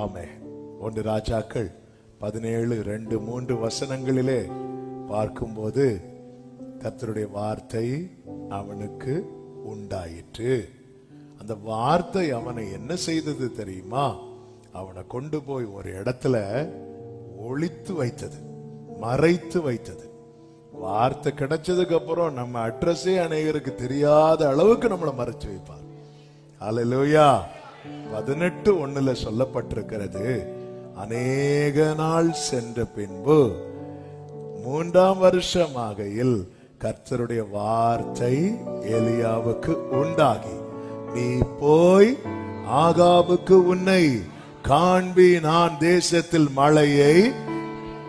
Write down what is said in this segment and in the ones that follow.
ஆமே ஒன்று ராஜாக்கள் பதினேழு ரெண்டு மூன்று வசனங்களிலே பார்க்கும்போது கத்தருடைய வார்த்தை அவனுக்கு உண்டாயிற்று. அந்த வார்த்தை அவனை என்ன செய்தது தெரியுமா? அவனை கொண்டு போய் ஒரு இடத்துல ஒழித்து வைத்தது மறைத்து வைத்தது. வார்த்தை கிடைச்சதுக்கு அப்புறம் நம்ம அட்ரஸே அநேகருக்கு தெரியாத அளவுக்கு நம்மளை மறைச்சு வைப்பார். அல்லேலூயா பதினெட்டு ஒண்ணுல சொல்லப்பட்டிருக்கிறது. அநேக நாள் சென்ற பின்பு மூன்றாம் வருஷமாகையில் கர்த்தருடைய வார்த்தை எலியாவுக்கு உண்டாகி நீ போய் ஆகாவுக்கு உன்னை காண்பி நான் தேசத்தில் மழையை.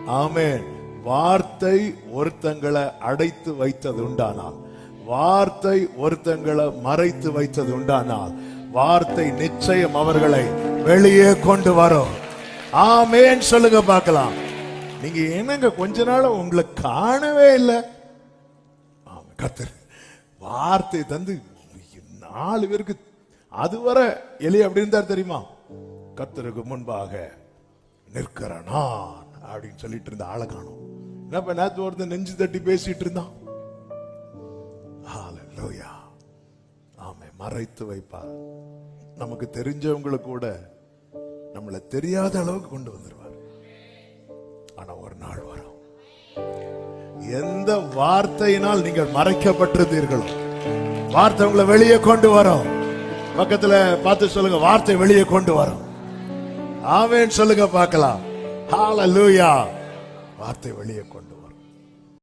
ஆமேன். வார்த்தை ஒருத்தங்களை அடைத்து வைத்தது உண்டானால் வார்த்தை ஒருத்தங்களை மறைத்து வைத்தது உண்டானால் வார்த்தை நிச்சயம் அவர்களை வெளியே கொண்டு வரும். ஆமேன்னு சொல்லுங்க பார்க்கலாம். நீங்க என்னங்க கொஞ்ச நாள் உங்களை காணவே இல்லை? கத்தர் வார்த்தை தந்து நாலு பேருக்கு அதுவரை எலி அப்படி இருந்தார் தெரியுமா? கத்தருக்கு முன்பாக நிற்கிற நான் அப்படின்னு சொல்லிட்டு இருந்த ஆளை காணும். என்ன நேற்று ஒருத்தன் நெஞ்சு தட்டி பேசிட்டு இருந்தான். மறைத்து வைப்பார். நமக்கு தெரிஞ்சவங்களை கூட நம்மளை தெரியாத அளவுக்கு கொண்டு வந்துருவார். ஆனா ஒரு நாள் வரும். எந்த வார்த்தையினால் நீங்கள் மறைக்கப்பட்டிருந்தீர்களோ வார்த்தை உங்களை வெளியே கொண்டு வரும். பக்கத்துல பார்த்து சொல்லுங்க வார்த்தை வெளியே கொண்டு வரும். ஆவேன் சொல்லுங்க பார்க்கலாம். ஹalleluya வார்த்தை வெளியே கொண்டு